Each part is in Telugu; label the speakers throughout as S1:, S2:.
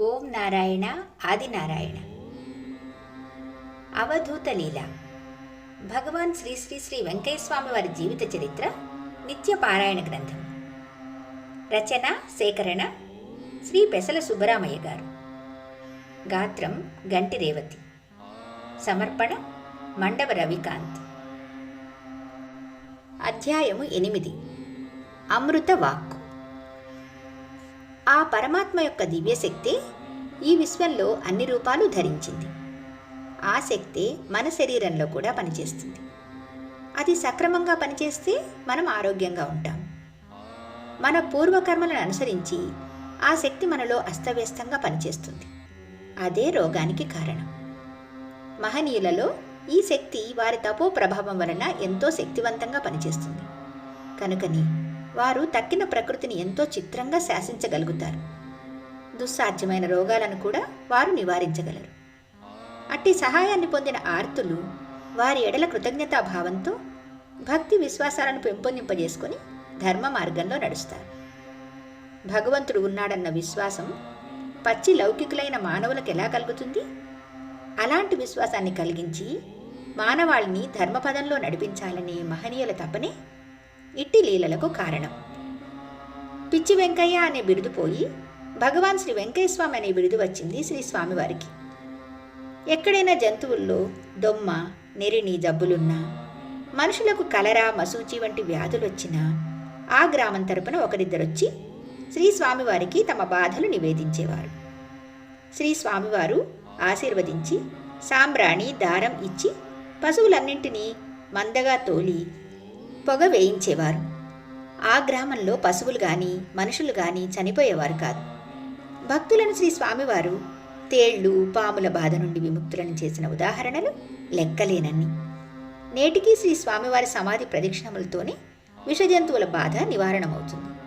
S1: ఓం నారాయణ ఆదినారాయణ అవధూత లీల. భగవాన్ శ్రీ శ్రీ శ్రీ వెంకయ్య వారి జీవిత చరిత్ర నిత్య పారాయణ గ్రంథం. రచన సేకరణ శ్రీ పెసల సుబ్బరామయ్య గారు. గాత్రం గంటి రేవతి. సమర్పణ మండవ రవికాంత్. అధ్యాయము ఎనిమిది. అమృత వాక్. ఆ పరమాత్మ యొక్క దివ్యశక్తి ఈ విశ్వంలో అన్ని రూపాలు ధరించింది. ఆ శక్తి మన శరీరంలో కూడా పనిచేస్తుంది. అది సక్రమంగా పనిచేస్తే మనం ఆరోగ్యంగా ఉంటాం. మన పూర్వకర్మలను అనుసరించి ఆ శక్తి మనలో అస్తవ్యస్తంగా పనిచేస్తుంది. అదే రోగానికి కారణం. మహనీయులలో ఈ శక్తి వారి తపో ప్రభావం వలన ఎంతో శక్తివంతంగా పనిచేస్తుంది. కనుకని వారు తక్కిన ప్రకృతిని ఎంతో చిత్రంగా శాసించగలుగుతారు. దుస్సాధ్యమైన రోగాలను కూడా వారు నివారించగలరు. అట్టి సహాయాన్ని పొందిన ఆర్తులు వారి ఎడల కృతజ్ఞతాభావంతో భక్తి విశ్వాసాలను పెంపొందింపజేసుకొని ధర్మ మార్గంలో నడుస్తారు. భగవంతుడు ఉన్నాడన్న విశ్వాసం పచ్చి లౌకికులైన మానవులకు ఎలా కలుగుతుంది? అలాంటి విశ్వాసాన్ని కలిగించి మానవాళిని ధర్మపదంలో నడిపించాలనే మహనీయుల తపనే ఇట్టి లీలలకు కారణం. పిచ్చి వెంకయ్య అనే బిరుదు పోయి భగవాన్ శ్రీ వెంకయ్య స్వామి అనే బిరుదు వచ్చింది శ్రీ స్వామివారికి. ఎక్కడైనా జంతువుల్లో దొమ్మ నెరిని జబ్బులున్నా మనుషులకు కలరా మసూచి వంటి వ్యాధులు వచ్చినా ఆ గ్రామం తరపున ఒకరిద్దరొచ్చి శ్రీ స్వామివారికి తమ బాధలు నివేదించేవారు. శ్రీ స్వామివారు ఆశీర్వదించి సాంబ్రాణి దారం ఇచ్చి పశువులన్నింటినీ మందగా తోలి పొగ వేయించేవారు. ఆ గ్రామంలో పశువులు కానీ మనుషులు కానీ చనిపోయేవారు కాదు. భక్తులను శ్రీ స్వామివారు తేళ్ళు పాముల బాధ నుండి విముక్తులను చేసిన ఉదాహరణలు లెక్కలేనన్ని. నేటికి శ్రీ స్వామివారి సమాధి ప్రదక్షిణములతోనే విషజంతువుల బాధ నివారణమవుతుంది.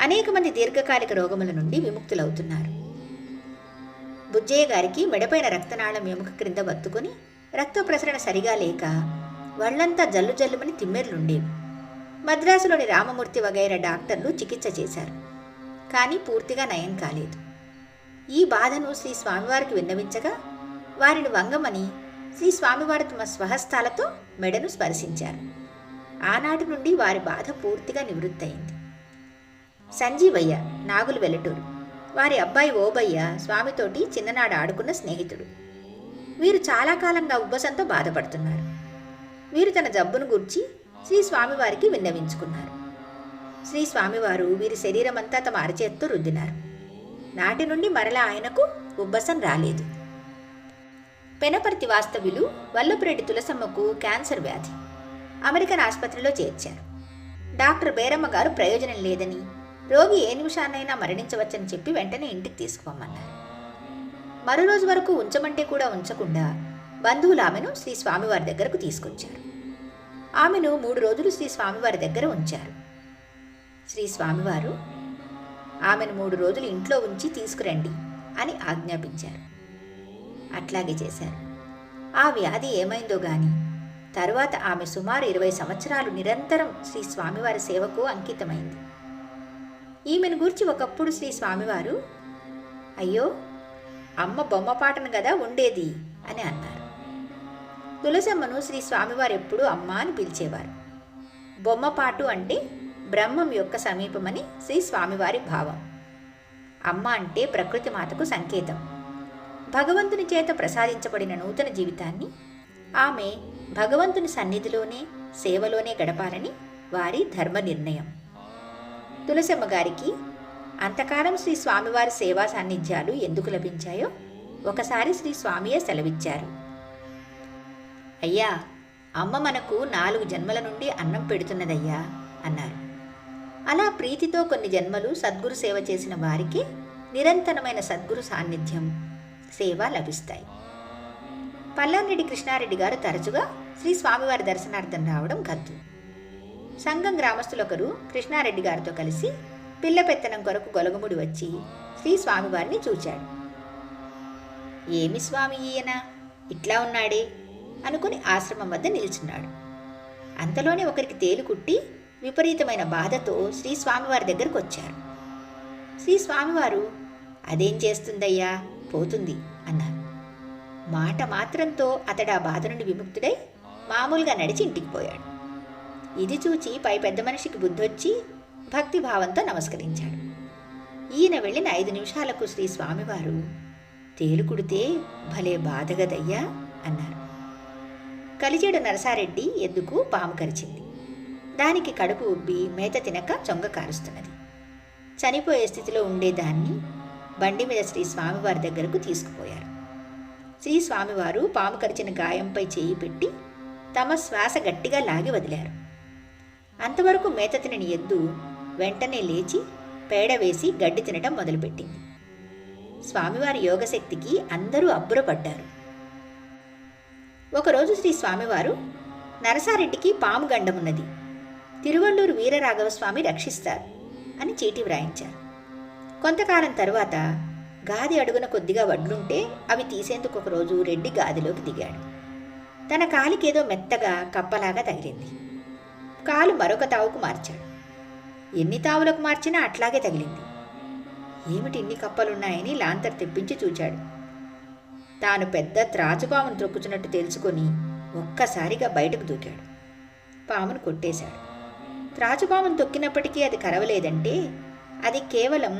S1: అనేక మంది దీర్ఘకాలిక రోగముల నుండి విముక్తులవుతున్నారు. బుజ్జయ్య గారికి మెడపైన రక్తనాళం ఎముక క్రింద వత్తుకొని రక్త ప్రసరణ సరిగా లేక వాళ్ళంతా జల్లు జల్లుమని తిమ్మెర్లుండేవి. మద్రాసులోని రామమూర్తి వగైరా డాక్టర్లు చికిత్స చేశారు. కానీ పూర్తిగా నయం కాలేదు. ఈ బాధను శ్రీ స్వామివారికి విన్నవించగా వారిని వంగమని శ్రీ స్వామివారు తమ స్వహస్తాలతో మెడను స్పర్శించారు. ఆనాటి నుండి వారి బాధ పూర్తిగా నివృత్తయింది. సంజీవయ్య నాగులు వెల్లటూరు. వారి అబ్బాయి ఓబయ్య స్వామితోటి చిన్ననాడు ఆడుకున్న స్నేహితుడు. వీరు చాలా కాలంగా ఉబ్బసంతో బాధపడుతున్నారు. వీరు తన జబ్బును గూర్చి శ్రీ స్వామివారికి విన్నవించుకున్నారు. శ్రీ స్వామివారు వీరి శరీరమంతా తమ అరచేత్తో రుద్దినారు. నాటి నుండి మరలా ఆయనకు ఉబ్బసం రాలేదు. పెనపర్తి వాస్తవ్యులు వల్లపురెడ్డి తులసమ్మకు క్యాన్సర్ వ్యాధి అమెరికన్ ఆసుపత్రిలో చేర్చారు. డాక్టర్ బేరమ్మ గారు ప్రయోజనం లేదని రోగి ఏ నిమిషాన్నైనా మరణించవచ్చని చెప్పి వెంటనే ఇంటికి తీసుకుపోమన్నారు మరో రోజు వరకు ఉంచమంటే కూడా ఉంచకుండా బంధువులు ఆమెను శ్రీ స్వామివారి దగ్గరకు తీసుకొచ్చారు. ఆమెను మూడు రోజులు శ్రీ స్వామివారి దగ్గర ఉంచారు. శ్రీ స్వామివారు ఆమెను మూడు రోజులు ఇంట్లో ఉంచి తీసుకురండి అని ఆజ్ఞాపించారు. అట్లాగే చేశారు. ఆ వ్యాధి ఏమైందో గాని తరువాత ఆమె సుమారు ఇరవై సంవత్సరాలు నిరంతరం శ్రీ స్వామివారి సేవకు అంకితమైంది. ఈమెను గూర్చి ఒకప్పుడు శ్రీ స్వామివారు అయ్యో అమ్మ బొమ్మ పాటను కదా ఉండేది అని అన్నారు. తులసమ్మను శ్రీ స్వామివారు ఎప్పుడూ అమ్మ అని పిలిచేవారు. బొమ్మపాటు అంటే బ్రహ్మం యొక్క సమీపమని శ్రీ స్వామివారి భావం. అమ్మ అంటే ప్రకృతి మాతకు సంకేతం. భగవంతుని చేత ప్రసాదించబడిన నూతన జీవితాన్ని ఆమె భగవంతుని సన్నిధిలోనే సేవలోనే గడపాలని వారి ధర్మ నిర్ణయం. తులసమ్మ గారికి అంతకాలం శ్రీ స్వామివారి సేవా సాన్నిధ్యాలు ఎందుకు లభించాయో ఒకసారి శ్రీ స్వామియే సెలవిచ్చారు. అయ్యా అమ్మ మనకు నాలుగు జన్మల నుండి అన్నం పెడుతున్నదయ్యా అన్నారు. అలా ప్రీతితో కొన్ని జన్మలు సద్గురు సేవ చేసిన వారికి నిరంతరమైన సద్గురు సాన్నిధ్యం సేవ లభిస్తాయి. పల్లారెడ్డి కృష్ణారెడ్డి గారు తరచుగా శ్రీ స్వామివారి దర్శనార్థం రావడం కద్దు. సంఘం గ్రామస్తులొకరు కృష్ణారెడ్డి గారితో కలిసి పిల్ల పెత్తనం కొరకు గొలగముడి వచ్చి శ్రీ స్వామివారిని చూచాడు ఏమి స్వామి ఈయన? ఇట్లా ఉన్నాడే. అనుకుని ఆశ్రమం వద్ద నిల్చున్నాడు. అంతలోనే ఒకరికి తేలు కుట్టి విపరీతమైన బాధతో శ్రీ స్వామివారి దగ్గరకు వచ్చారు. శ్రీ స్వామివారు అదేం చేస్తుందయ్యా? పోతుంది అన్నారు. మాట మాత్రంతో అతడు ఆ బాధ నుండి విముక్తుడై మామూలుగా నడిచి ఇంటికి పోయాడు. ఇది చూచి పై పెద్ద మనిషికి బుద్ధొచ్చి భక్తిభావంతో నమస్కరించాడు. ఈయన వెళ్ళిన ఐదు నిమిషాలకు శ్రీ స్వామివారు తేలుకుడితే భలే బాధగదయ్యా అన్నారు. కలిచేడు నరసారెడ్డి ఎద్దుకు పాము కరిచింది? దానికి కడుపు ఉబ్బి మేత తినక చొంగ కారుస్తున్నది. చనిపోయే స్థితిలో ఉండేదాన్ని బండి మీద శ్రీ స్వామివారి దగ్గరకు తీసుకుపోయారు. శ్రీ స్వామివారు పాము కరిచిన గాయంపై చేయి పెట్టి తమ శ్వాస గట్టిగా లాగి వదిలారు. అంతవరకు మేత తినని ఎద్దు వెంటనే లేచి పేడ వేసి గడ్డి తినటం మొదలుపెట్టింది. స్వామివారి యోగశక్తికి అందరూ అబ్బురపడ్డారు. ఒకరోజు శ్రీ స్వామివారు నరసారెడ్డికి పాము గండమున్నది. తిరువళ్ళూరు వీరరాఘవ స్వామి రక్షిస్తారు అని చీటీ వ్రాయించారు. కొంతకాలం తరువాత గాది అడుగున కొద్దిగా వడ్లుంటే అవి తీసేందుకు ఒకరోజు రెడ్డి గాదిలోకి దిగాడు. తన కాలికేదో మెత్తగా కప్పలాగా తగిలింది. కాలు మరొక తావుకు మార్చాడు. ఎన్ని తావులకు మార్చినా అట్లాగే తగిలింది. ఏమిటి ఇన్ని కప్పలున్నాయని లాంతర్ తెప్పించి చూచాడు. తాను పెద్ద త్రాచుపామును త్రొక్కుచున్నట్టు తెలుసుకొని ఒక్కసారిగా బయటకు దూకాడు. పామును కొట్టేశాడు. త్రాచుపామును తొక్కినప్పటికీ అది కరవలేదంటే అది కేవలం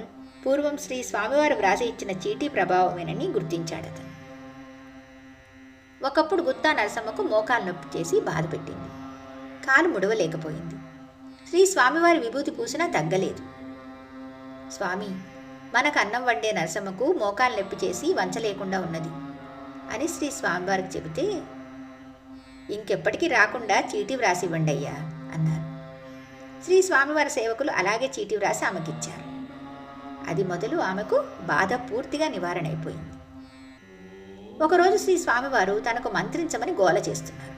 S1: పూర్వం శ్రీ స్వామివారు వ్రాసి ఇచ్చిన చీటీ ప్రభావమేనని గుర్తించాడు అతను ఒకప్పుడు గుత్తా నరసమ్మకు మోకాలు నొప్పి చేసి బాధపెట్టింది కాలు ముడవలేకపోయింది. శ్రీ స్వామివారి విభూతి పూసినా తగ్గలేదు. స్వామి మనకు అన్నం వండే నరసమ్మకు మోకాలు నొప్పి చేసి వంచలేకుండా ఉన్నది. అని శ్రీ స్వామివారికి చెబితే ఇంకెప్పటికీ రాకుండా చీటీ వ్రాసి ఇవ్వండి అయ్యా అన్నారు. శ్రీ స్వామివారి సేవకులు అలాగే చీటీ వ్రాసి ఆమెకిచ్చారు. అది మొదలు ఆమెకు బాధ పూర్తిగా నివారణ అయిపోయింది ఒకరోజు శ్రీ స్వామివారు తనకు మంత్రించమని గోల చేస్తున్నారు.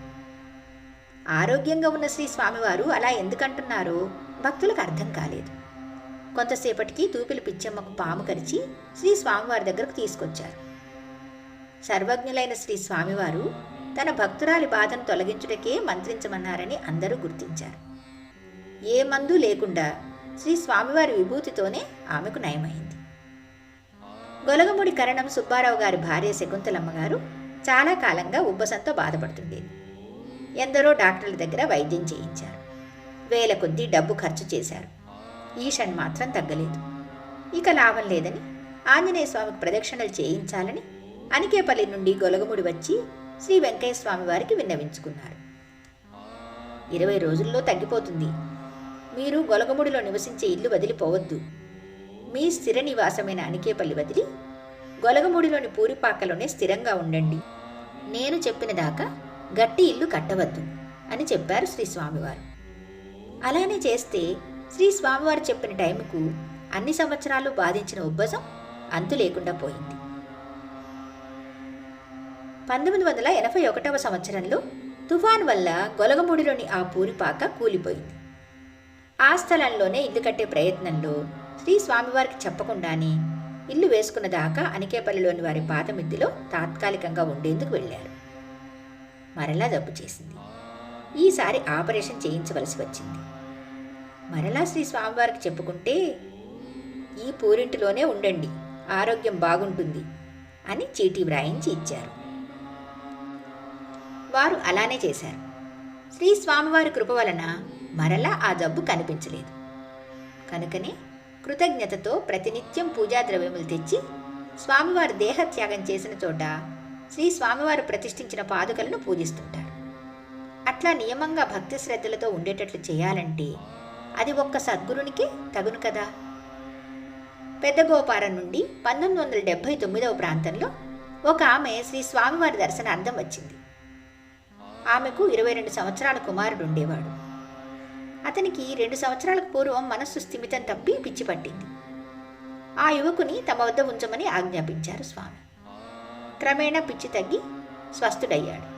S1: ఆరోగ్యంగా ఉన్న శ్రీ స్వామివారు అలా ఎందుకంటున్నారో భక్తులకు అర్థం కాలేదు. కొంతసేపటికి తూపిలి పిచ్చమ్మకు పాము కరిచి శ్రీ స్వామివారి దగ్గరకు తీసుకొచ్చారు. సర్వజ్ఞులైన శ్రీ స్వామివారు తన భక్తురాలి బాధను తొలగించుటకే మంత్రించమన్నారని అందరూ గుర్తించారు. ఏ మందు లేకుండా శ్రీ స్వామివారి విభూతితోనే ఆమెకు నయమైంది. గొలగముడి కరణం సుబ్బారావు గారి భార్య శకుంతలమ్మ గారు చాలా కాలంగా ఉబ్బసంతో బాధపడుతుండేది. ఎందరో డాక్టర్ల దగ్గర వైద్యం చేయించారు. వేల కొద్దీ డబ్బు ఖర్చు చేశారు. ఈషన్ మాత్రం తగ్గలేదు. ఇక లాభం లేదని ఆంజనేయ స్వామికి ప్రదక్షిణలు చేయించాలని అనికేపల్లి నుండి గొలగముడి వచ్చి శ్రీ వెంకయ్య వారికి విన్నవించుకున్నారు ఇరవై రోజుల్లో తగ్గిపోతుంది. మీరు గొలగముడిలో నివసించే ఇల్లు వదిలిపోవద్దు. మీ స్థిర నివాసమైన అనికేపల్లి వదిలి గొలగముడిలోని పూరిపాకలోనే స్థిరంగా ఉండండి. నేను చెప్పిన దాకా గట్టి ఇల్లు కట్టవద్దు అని చెప్పారు శ్రీ స్వామివారు. అలానే చేస్తే శ్రీ స్వామివారు చెప్పిన టైంకు అన్ని సంవత్సరాలు బాధించిన ఉబ్బసం అంతు లేకుండా పోయింది. పంతొమ్మిది వందల ఎనభై ఒకటవ సంవత్సరంలో తుఫాన్ వల్ల గొలగముడిలోని ఆ పూరిపాక కూలిపోయింది. ఆ స్థలంలోనే ఇల్లు కట్టే ప్రయత్నంలో శ్రీ స్వామివారికి చెప్పకుండానే ఇల్లు వేసుకున్న దాకా అనికేపల్లిలోని వారి పాత మిద్దిలో తాత్కాలికంగా ఉండేందుకు వెళ్ళారు. మరలా జబ్బు చేసింది. ఈసారి ఆపరేషన్ చేయించవలసి వచ్చింది. మరలా శ్రీ స్వామివారికి చెప్పుకుంటే ఈ పూరింటిలోనే ఉండండి ఆరోగ్యం బాగుంటుంది అని చీటీ వ్రాయించి ఇచ్చారు. వారు అలానే చేశారు. శ్రీ స్వామివారి కృప వలన మరలా ఆ జబ్బు కనిపించలేదు. కనుకనే కృతజ్ఞతతో ప్రతినిత్యం పూజా ద్రవ్యములు తెచ్చి స్వామివారి దేహత్యాగం చేసిన చోట శ్రీ స్వామివారు ప్రతిష్ఠించిన పాదుకలను పూజిస్తుంటారు. అట్లా నియమంగా భక్తి శ్రద్ధలతో ఉండేటట్లు చేయాలంటే అది ఒక్క సద్గురునికి తగును కదా. పెద్ద గోపారం నుండి పంతొమ్మిది వందల డెబ్భై తొమ్మిదవ ప్రాంతంలో ఒక ఆమె శ్రీ స్వామివారి దర్శనార్థం వచ్చింది. ఆమెకు ఇరవై రెండు సంవత్సరాల కుమారుడు ఉండేవాడు. అతనికి రెండు సంవత్సరాలకు పూర్వం మనస్సు స్థిమితం తప్పి పిచ్చి పట్టింది. ఆ యువకుని తమ వద్ద ఉంచమని ఆజ్ఞాపించారు స్వామి. క్రమేణా పిచ్చి తగ్గి స్వస్థుడయ్యాడు.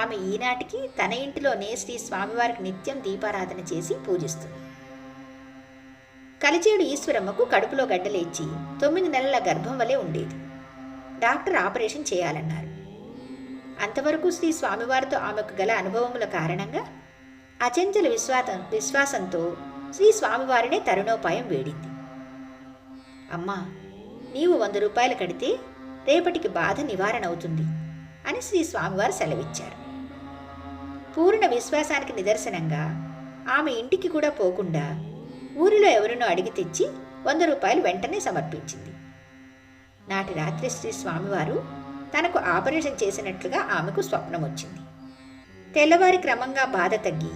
S1: ఆమె ఈనాటికి తన ఇంటిలోనే శ్రీ స్వామివారికి నిత్యం దీపారాధన చేసి పూజిస్తుంది. కలిచేడు ఈశ్వరమ్మకు కడుపులో గడ్డలేచి తొమ్మిది నెలల గర్భం వలె ఉండేది. డాక్టర్ ఆపరేషన్ చేయాలన్నారు. అంతవరకు శ్రీ స్వామివారితో ఆమెకు గల అనుభవముల కారణంగా అచంచల విశ్వాసం విశ్వాసంతో శ్రీ స్వామివారినే తరుణోపాయం వేడింది. అమ్మా నీవు వంద రూపాయలు కడితే రేపటికి బాధ నివారణ అవుతుంది అని శ్రీ స్వామివారు సెలవిచ్చారు. పూర్ణ విశ్వాసానికి నిదర్శనంగా ఆమె ఇంటికి కూడా పోకుండా ఊరిలో ఎవరినో అడిగి తెచ్చి వంద రూపాయలు వెంటనే సమర్పించింది. నాటి రాత్రి శ్రీ స్వామివారు తనకు ఆపరేషన్ చేసినట్లుగా ఆమెకు స్వప్నం వచ్చింది. తెల్లవారి క్రమంగా బాధ తగ్గి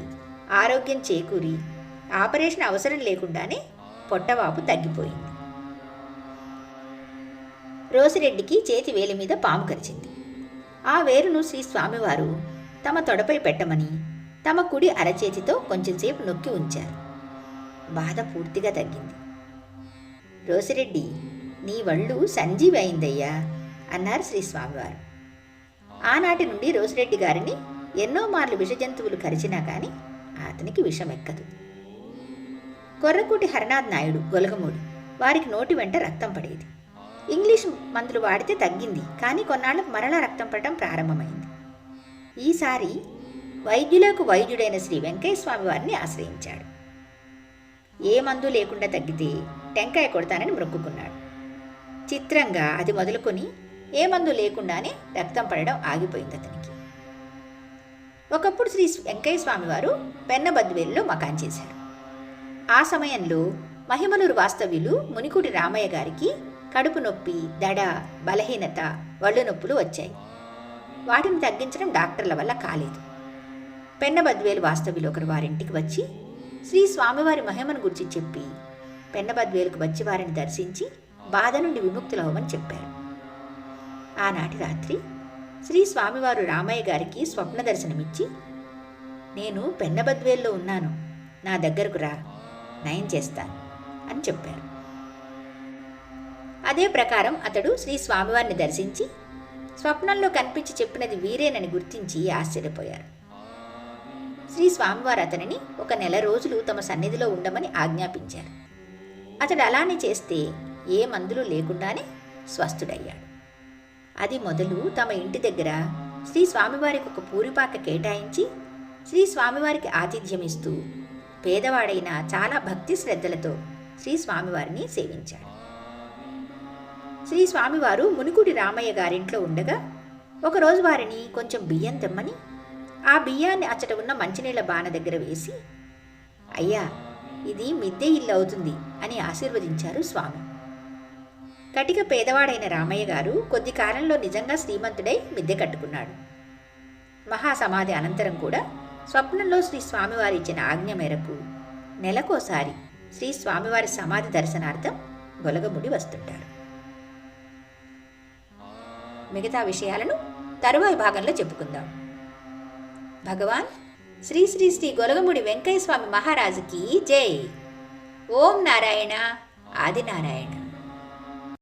S1: ఆరోగ్యం చేకూరి ఆపరేషన్ అవసరం లేకుండానే పొట్టవాపు తగ్గిపోయింది. రోసిరెడ్డికి చేతి వేలి మీద పాము కరిచింది. ఆ వేరును శ్రీ స్వామివారు తమ తొడపై పెట్టమని తమ కుడి అరచేతితో కొంచెంసేపు నొక్కి ఉంచారు. బాధ పూర్తిగా తగ్గింది. రోసిరెడ్డి నీ వళ్ళు సంజీవి అయిందయ్యా అన్నారు శ్రీ స్వామివారు. ఆనాటి నుండి రోజురెడ్డి గారిని ఎన్నో మార్లు విషజంతువులు కరిచినా కానీ అతనికి విషం ఎక్కదు కొర్రకూటి హరనాథ్ నాయుడు గొలగమూడి వారికి నోటి వెంట రక్తం పడేది. ఇంగ్లీష్ మందులు వాడితే తగ్గింది కానీ కొన్నాళ్ళు మరలా రక్తం పడటం ప్రారంభమైంది. ఈసారి వైద్యులకు వైద్యుడైన శ్రీ వెంకయ్య స్వామి వారిని ఆశ్రయించాడు. ఏ మందు లేకుండా తగ్గితే టెంకాయ కొడతానని మొక్కుకున్నాడు. చిత్రంగా అది మొదలుకొని ఏ మందు లేకుండానే రక్తం పడడం ఆగిపోయింది అతనికి. ఒకప్పుడు శ్రీ వెంకయ్య స్వామి వారు పెన్నబద్వేలులో మకాన్ చేశారు. ఆ సమయంలో మహిమలూరు వాస్తవ్యులు మునికుడి రామయ్య గారికి కడుపు నొప్పి దడ బలహీనత వళ్ళు నొప్పులు వచ్చాయి. వాటిని తగ్గించడం డాక్టర్ల వల్ల కాలేదు. పెన్నబద్వేలు వాస్తవ్యులు ఒకరు వారింటికి వచ్చి శ్రీ స్వామివారి మహిమను గురించి చెప్పి పెన్నబద్వేలుకు వచ్చి వారిని దర్శించి బాధ నుండి విముక్తులవ్వమని చెప్పారు. ఆనాటి రాత్రి శ్రీ స్వామివారు రామయ్య గారికి స్వప్న దర్శనమిచ్చి నేను పెన్నబద్వేల్లో ఉన్నాను. నా దగ్గరకు రా. నయం చేస్తాను అని చెప్పారు. అదే ప్రకారం అతడు శ్రీ స్వామివారిని దర్శించి స్వప్నంలో కనిపించి చెప్పినది వీరేనని గుర్తించి ఆశ్చర్యపోయారు. శ్రీ స్వామివారు అతనిని ఒక నెల రోజులు తమ సన్నిధిలో ఉండమని ఆజ్ఞాపించారు. అతడు అలానే చేస్తే ఏ మందులు లేకుండానే స్వస్థుడయ్యాడు. అది మొదలు తమ ఇంటి దగ్గర శ్రీ స్వామివారికి ఒక పూరిపాక కేటాయించి శ్రీ స్వామివారికి ఆతిథ్యం ఇస్తూ పేదవాడైన చాలా భక్తి శ్రద్ధలతో శ్రీ స్వామివారిని సేవించాడు శ్రీ స్వామివారు మునుకుడి రామయ్య గారింట్లో ఉండగా ఒకరోజు వారిని కొంచెం బియ్యం తెమ్మని ఆ బియ్యాన్ని అచ్చట ఉన్న మంచినీళ్ళ బాణ దగ్గర వేసి అయ్యా ఇది మిద్దె ఇల్లు అవుతుంది అని ఆశీర్వదించారు స్వామి. కటిక పేదవాడైన రామయ్య గారు కొద్ది కాలంలో నిజంగా శ్రీమంతుడై మిద్దె కట్టుకున్నాడు. మహాసమాధి అనంతరం కూడా స్వప్నంలో శ్రీ స్వామివారి ఇచ్చిన ఆజ్ఞ మేరకు నెలకోసారి శ్రీ స్వామివారి సమాధి దర్శనార్థం గొలగముడి వస్తుంటారు. మిగతా విషయాలను తరువాయి భాగంలో చెప్పుకుందాం. భగవాన్ శ్రీ శ్రీ శ్రీ గొలగముడి వెంకయ్య స్వామి మహారాజుకి జై. ఓం నారాయణ ఆదినారాయణ.